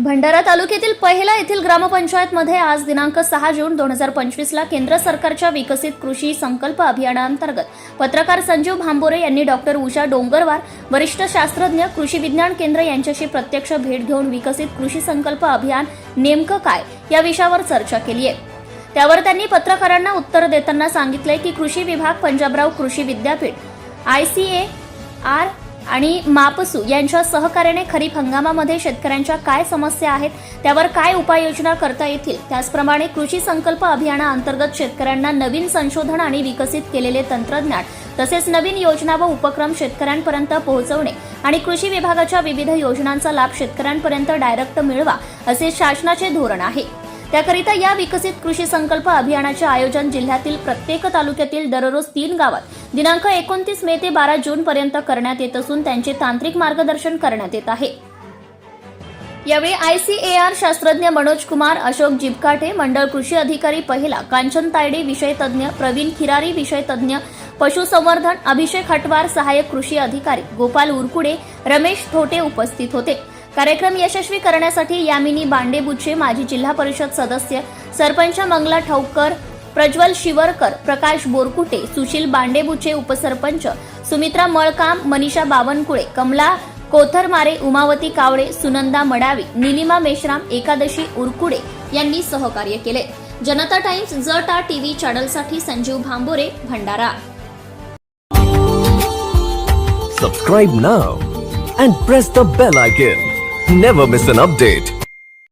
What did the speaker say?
भंडारा तालुक्यातील पहिला येथील ग्रामपंचायतमध्ये आज दिनांक सहा जून दोन हजार पंचवीसला केंद्र सरकारच्या विकसित कृषी संकल्प अभियानांतर्गत पत्रकार संजीव भांबोरे यांनी डॉक्टर उषा डोंगरवार वरिष्ठ शास्त्रज्ञ कृषी विज्ञान केंद्र यांच्याशी प्रत्यक्ष भेट घेऊन विकसित कृषी संकल्प अभियान नेमकं काय या विषयावर चर्चा केली आहे. त्यावर त्यांनी पत्रकारांना उत्तर देताना सांगितले की कृषी विभाग पंजाबराव कृषी विद्यापीठ आय सी ए आर आणि मापसू यांच्या सहकार्याने खरीप हंगामामध्ये शेतकऱ्यांच्या काय समस्या आहेत त्यावर काय उपाययोजना करता येतील त्याचप्रमाणे कृषी संकल्प अभियानाअंतर्गत शेतकऱ्यांना नवीन संशोधन आणि विकसित केलेले तंत्रज्ञान तसेच नवीन योजना व उपक्रम शेतकऱ्यांपर्यंत पोहोचवणे आणि कृषी विभागाच्या विविध योजनांचा लाभ शेतकऱ्यांपर्यंत डायरेक्ट मिळवा असे शासनाचे धोरण आहे. त्याकरिता या विकसित कृषी संकल्प अभियानाचे आयोजन जिल्ह्यातील प्रत्येक तालुक्यातील दररोज तीन गावात दिनांक एकोणतीस मे ते बारा जून पर्यंत करण्यात येत असून त्यांचे तांत्रिक मार्गदर्शन करण्यात येत आहे. यावेळी आयसीएआर शास्त्रज्ञ मनोज कुमार अशोक जिबकाठे मंडळ कृषी अधिकारी पहिला कांचन तायडे विषय तज्ज्ञ प्रवीण खिरारी विषय तज्ज्ञ पशुसंवर्धन अभिषेक हटवार सहाय्यक कृषी अधिकारी गोपाल उरकुडे रमेश थोटे उपस्थित होते. कार्यक्रम यशस्वी करण्यासाठी यामिनी बांडेबुचे माजी जिल्हा परिषद सदस्य सरपंच मंगला ठौकर प्रज्वल शिवरकर प्रकाश बोरकुटे सुशील बांडेबुचे उपसरपंच सुमित्रा मळकाम मनीषा बावनकुळे कमला कोथरमारे उमावती कावळे सुनंदा मडावी निलिमा मेश्राम एकादशी उरकुडे यांनी सहकार्य केले. जनता टाइम्स जटा TV चॅनलसाठी Sanjeev Bhambore Bhandara. Subscribe now and press the bell icon never miss an update